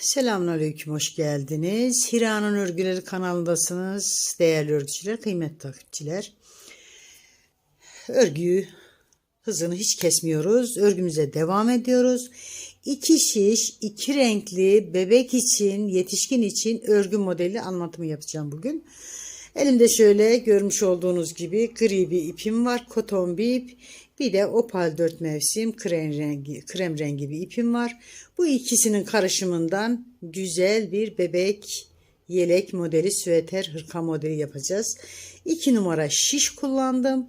Selamünaleyküm, hoş geldiniz. Hira'nın Örgüleri kanalındasınız. Değerli örgücüler, kıymetli takipçiler. Örgüyü hızını hiç kesmiyoruz. Örgümüze devam ediyoruz. İki şiş, iki renkli bebek için, yetişkin için örgü modeli anlatımı yapacağım bugün. Elimde şöyle görmüş olduğunuz gibi gri bir ipim var. Koton bir ip. Bir de opal 4 mevsim krem rengi, krem rengi bir ipim var. Bu ikisinin karışımından güzel bir bebek yelek modeli, süveter, hırka modeli yapacağız. 2 numara şiş kullandım.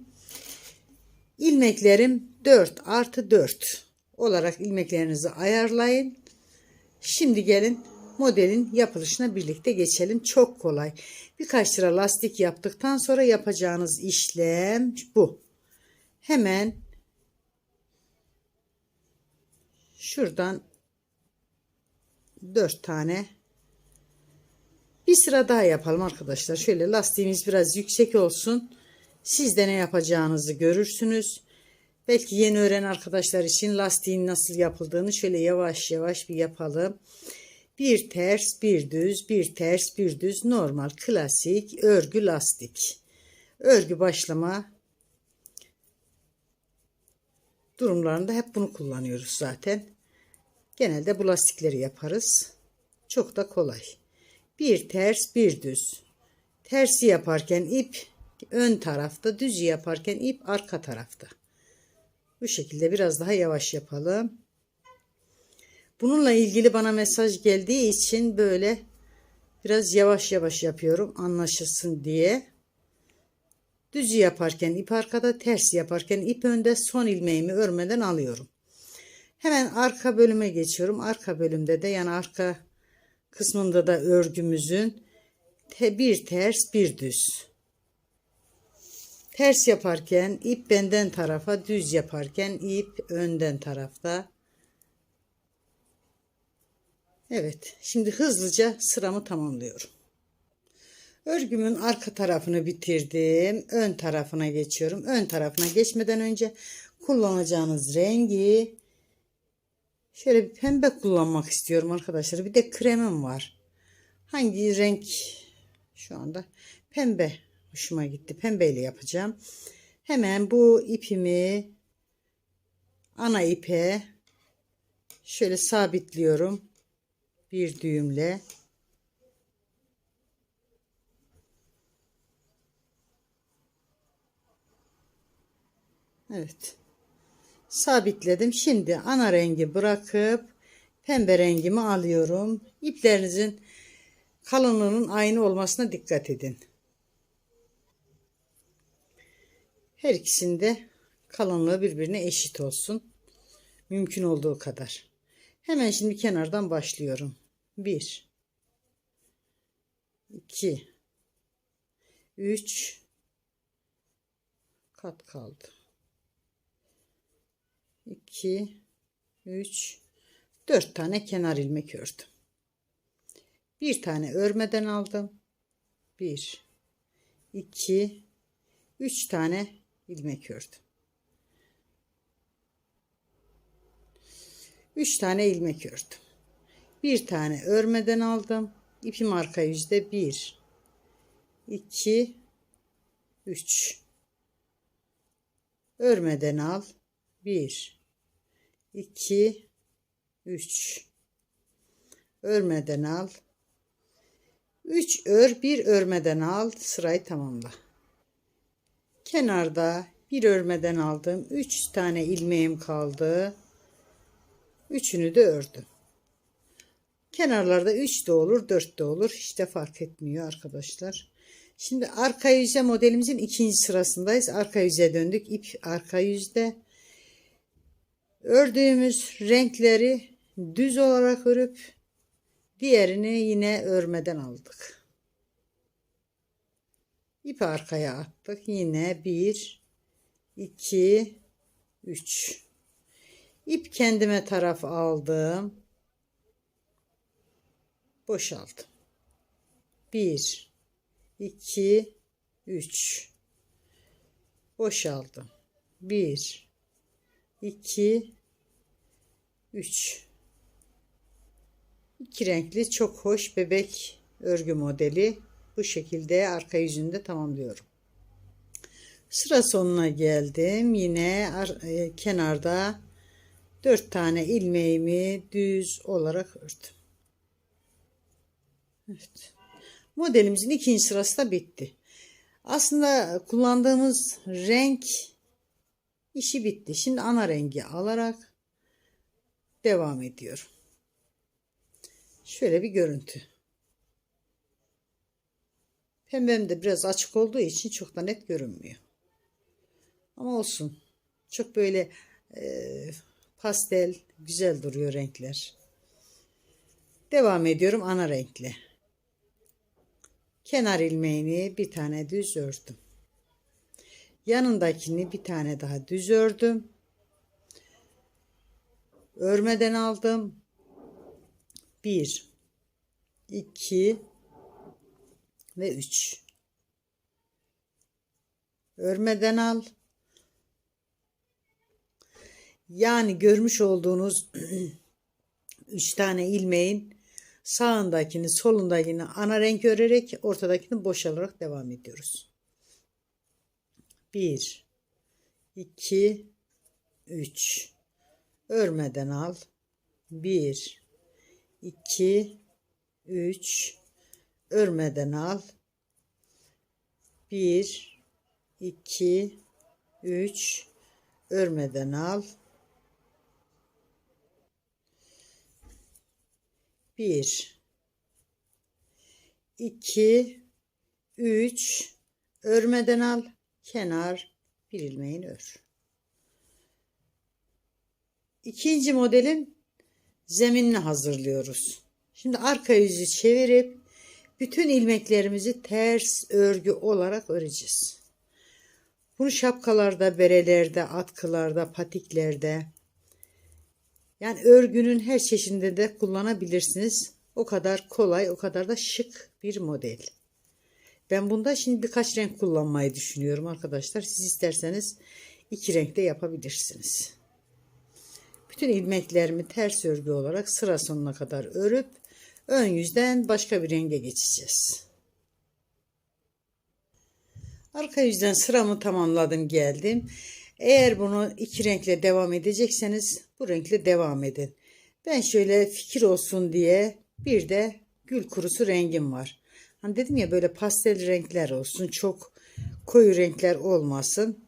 İlmeklerim 4 artı 4 olarak ilmeklerinizi ayarlayın. Şimdi gelin modelin yapılışına birlikte geçelim. Çok kolay. Birkaç sıra lastik yaptıktan sonra yapacağınız işlem bu. Hemen şuradan 4 tane bir sıra daha yapalım arkadaşlar. Şöyle lastiğimiz biraz yüksek olsun. Siz de ne yapacağınızı görürsünüz. Belki yeni öğren arkadaşlar için lastiğin nasıl yapıldığını şöyle yavaş yavaş bir yapalım. Bir ters, bir düz, bir ters, bir düz normal klasik örgü lastik. Örgü başlama durumlarında hep bunu kullanıyoruz zaten. Genelde bu lastikleri yaparız. Çok da kolay. Bir ters, bir düz. Tersi yaparken ip ön tarafta, düzü yaparken ip arka tarafta. Bu şekilde biraz daha yavaş yapalım. Bununla ilgili bana mesaj geldiği için böyle biraz yavaş yavaş yapıyorum anlaşılsın diye. Düzü yaparken ip arkada, tersi yaparken ip önde son ilmeğimi örmeden alıyorum. Hemen arka bölüme geçiyorum. Arka bölümde de yani arka kısmında da örgümüzün bir ters bir düz. Ters yaparken ip benden tarafa, düz yaparken ip önden tarafta. Evet, şimdi hızlıca sıramı tamamlıyorum. Örgümün arka tarafını bitirdim. Ön tarafına geçiyorum. Ön tarafına geçmeden önce kullanacağınız rengi şöyle bir pembe kullanmak istiyorum arkadaşlar. Bir de kremim var. Hangi renk şu anda? Pembe hoşuma gitti. Pembeyle yapacağım. Hemen bu ipimi ana ipe şöyle sabitliyorum. Bir düğümle. Evet. Sabitledim. Şimdi ana rengi bırakıp pembe rengimi alıyorum. İplerinizin kalınlığının aynı olmasına dikkat edin. Her ikisinde kalınlığı birbirine eşit olsun. Mümkün olduğu kadar. Hemen şimdi kenardan başlıyorum. 1 2 3 kat kaldı. 2 3 4 tane kenar ilmek ördüm. Bir tane örmeden aldım. 1 2 3 tane ilmek ördüm. 3 tane ilmek ördüm. Bir tane örmeden aldım. İpim arka yüzde 1 2 3 örmeden al 1 2 3 örmeden al. 3 ör bir örmeden al. Sırayı tamamla. Kenarda bir örmeden aldım 3 tane ilmeğim kaldı. Üçünü de ördüm. Kenarlarda 3 de olur 4 de olur. Hiç de fark etmiyor arkadaşlar. Şimdi arka yüze modelimizin ikinci sırasındayız. Arka yüze döndük. İp arka yüzde. Ördüğümüz renkleri düz olarak örüp diğerini yine örmeden aldık. İp arkaya attık. Yine 1 2 3 İp kendime taraf aldım. Boşalttım. 1 2 3 boşaldım 1 2 3 İki renkli çok hoş bebek örgü modeli. Bu şekilde arka yüzünde tamamlıyorum. Sıra sonuna geldim. Yine e, kenarda 4 tane ilmeğimi düz olarak ördüm. Evet. Modelimizin ikinci sırası da bitti. Aslında kullandığımız renk işi bitti. Şimdi ana rengi alarak devam ediyorum. Şöyle bir görüntü. Pembem de biraz açık olduğu için çok da net görünmüyor. Ama olsun. Çok böyle e, pastel güzel duruyor renkler. Devam ediyorum ana renkle. Kenar ilmeğini bir tane düz ördüm. Yanındakini bir tane daha düz ördüm. Örmeden aldım. 1 2 ve 3 örmeden al yani görmüş olduğunuz 3 tane ilmeğin sağındakini solundakini ana renk örerek ortadakini boşalarak devam ediyoruz 1 2 3 örmeden al. 1 2 3 örmeden al. 1 2 3 örmeden al. 1 2 3 örmeden al kenar bir ilmeğini ör İkinci modelin zeminini hazırlıyoruz. Şimdi arka yüzü çevirip bütün ilmeklerimizi ters örgü olarak öreceğiz. Bunu şapkalarda, berelerde, atkılarda, patiklerde yani örgünün her çeşidinde de kullanabilirsiniz. O kadar kolay, o kadar da şık bir model. Ben bunda şimdi birkaç renk kullanmayı düşünüyorum arkadaşlar. Siz isterseniz iki renkte yapabilirsiniz. Bütün ilmeklerimi ters örgü olarak sıra sonuna kadar örüp ön yüzden başka bir renge geçeceğiz. Arka yüzden sıramı tamamladım geldim. Eğer bunu iki renkle devam edecekseniz bu renkle devam edin. Ben şöyle fikir olsun diye bir de gül kurusu rengim var. Hani dedim ya böyle pastel renkler olsun çok koyu renkler olmasın.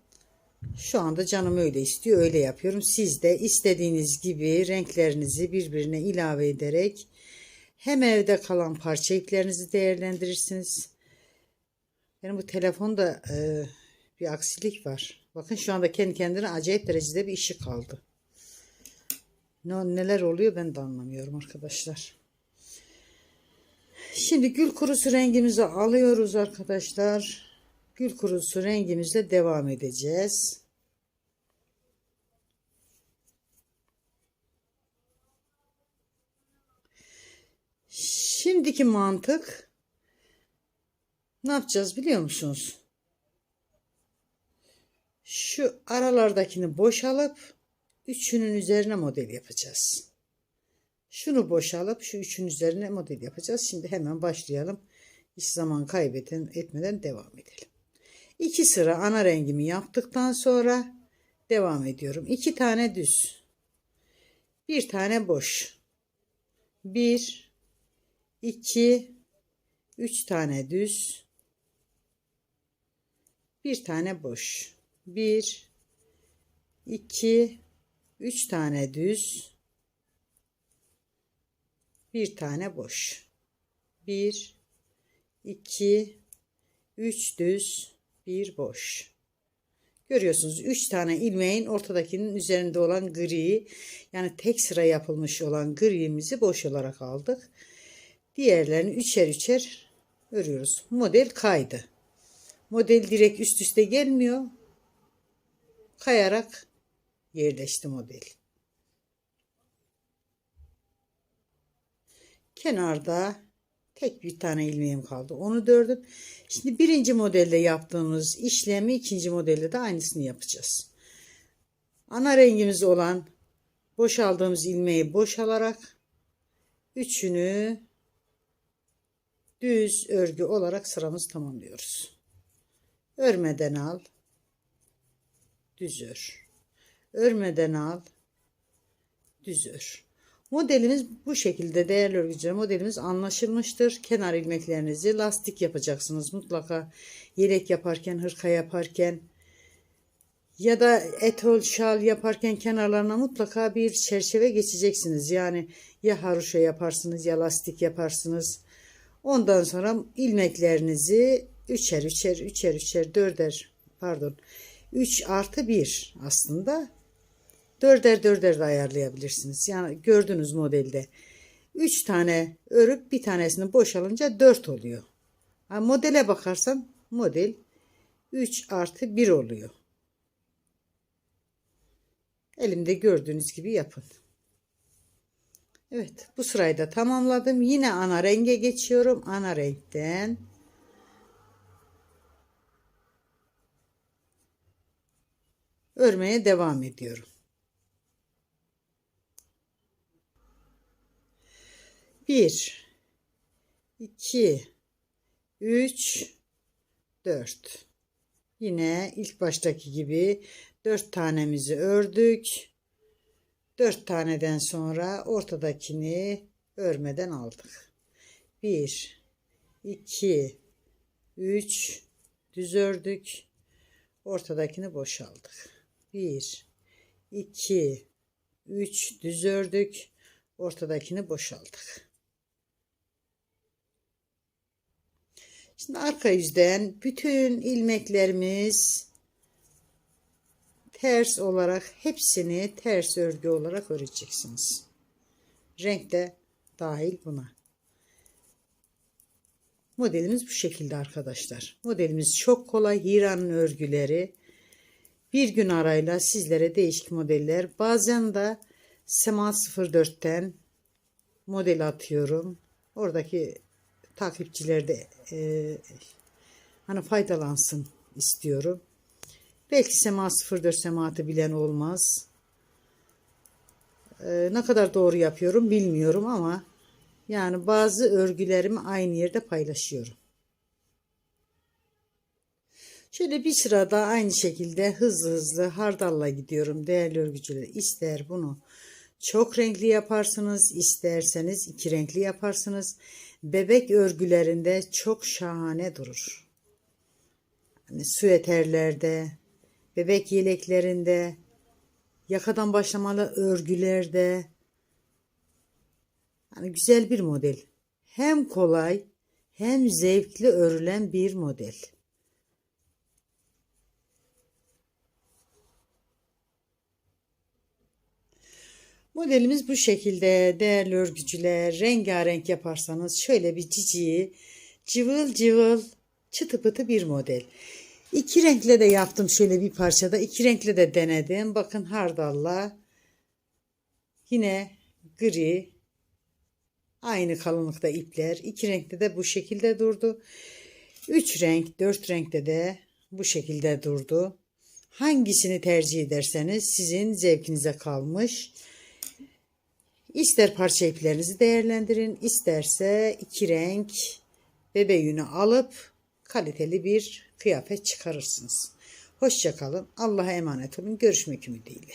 Şu anda canım öyle istiyor öyle yapıyorum. Siz de istediğiniz gibi renklerinizi birbirine ilave ederek hem evde kalan parça iplerinizi değerlendirirsiniz. Benim bu telefonda e, bir aksilik var. Bakın şu anda kendi kendine acayip derecede bir işi kaldı. Ne, neler oluyor ben de anlamıyorum arkadaşlar. Şimdi gül kurusu rengimizi alıyoruz arkadaşlar. Gül kurusu rengimizle devam edeceğiz. Şimdiki mantık ne yapacağız biliyor musunuz? Şu aralardakini boşalıp üçünün üzerine model yapacağız. Şunu boşalıp şu üçün üzerine model yapacağız. Şimdi hemen başlayalım. Hiç zaman kaybeden etmeden devam edelim. İki sıra ana rengimi yaptıktan sonra devam ediyorum. İki tane düz. Bir tane boş. Bir, iki, üç tane düz. Bir tane boş. Bir, iki, üç tane düz. Bir tane boş. Bir, iki, üç düz, bir boş. Görüyorsunuz 3 tane ilmeğin ortadakinin üzerinde olan gri yani tek sıra yapılmış olan gri'mizi boş olarak aldık. Diğerlerini üçer üçer örüyoruz. Model kaydı. Model direkt üst üste gelmiyor. Kayarak yerleşti model. Kenarda tek bir tane ilmeğim kaldı. Onu dördüm. Şimdi birinci modelde yaptığımız işlemi ikinci modelde de aynısını yapacağız. Ana rengimiz olan boşaldığımız ilmeği boşalarak üçünü düz örgü olarak sıramızı tamamlıyoruz. Örmeden al. Düz ör. Örmeden al. Düz ör. Modelimiz bu şekilde değerli örgücüler modelimiz anlaşılmıştır. Kenar ilmeklerinizi lastik yapacaksınız mutlaka. Yelek yaparken, hırka yaparken ya da etol şal yaparken kenarlarına mutlaka bir çerçeve geçeceksiniz. Yani ya haroşa yaparsınız ya lastik yaparsınız. Ondan sonra ilmeklerinizi üçer üçer üçer üçer dörder pardon 3 artı 1 aslında dörder dörder de ayarlayabilirsiniz. Yani gördüğünüz modelde 3 tane örüp bir tanesini boşalınca 4 oluyor. Ha, modele bakarsan model 3 artı 1 oluyor. Elimde gördüğünüz gibi yapın. Evet bu sırayı da tamamladım. Yine ana renge geçiyorum. Ana renkten örmeye devam ediyorum. Bir, iki, üç, dört. Yine ilk baştaki gibi dört tanemizi ördük. Dört taneden sonra ortadakini örmeden aldık. Bir, iki, üç, düz ördük. Ortadakini boşaldık. Bir, iki, üç, düz ördük. Ortadakini boşaldık. Şimdi arka yüzden bütün ilmeklerimiz ters olarak hepsini ters örgü olarak öreceksiniz. Renk de dahil buna. Modelimiz bu şekilde arkadaşlar. Modelimiz çok kolay. Hira'nın örgüleri. Bir gün arayla sizlere değişik modeller. Bazen de Sema 04'ten model atıyorum. Oradaki takipçiler de e, hani faydalansın istiyorum. Belki Sema 04 Semaatı bilen olmaz. Ee, ne kadar doğru yapıyorum bilmiyorum ama yani bazı örgülerimi aynı yerde paylaşıyorum. Şöyle bir sırada aynı şekilde hızlı hızlı hardalla gidiyorum değerli örgücüler. İster bunu çok renkli yaparsınız, isterseniz iki renkli yaparsınız. Bebek örgülerinde çok şahane durur. Hani süeterlerde, bebek yeleklerinde, yakadan başlamalı örgülerde. Hani güzel bir model. Hem kolay hem zevkli örülen bir model. Modelimiz bu şekilde değerli örgücüler rengarenk yaparsanız şöyle bir ciciyi cıvıl cıvıl çıtı pıtı bir model. İki renkle de yaptım şöyle bir parçada. iki renkle de denedim. Bakın hardalla yine gri aynı kalınlıkta ipler. iki renkte de bu şekilde durdu. Üç renk, dört renkte de bu şekilde durdu. Hangisini tercih ederseniz sizin zevkinize kalmış. İster parça iplerinizi değerlendirin, isterse iki renk bebe alıp kaliteli bir kıyafet çıkarırsınız. Hoşçakalın. Allah'a emanet olun. Görüşmek ümidiyle.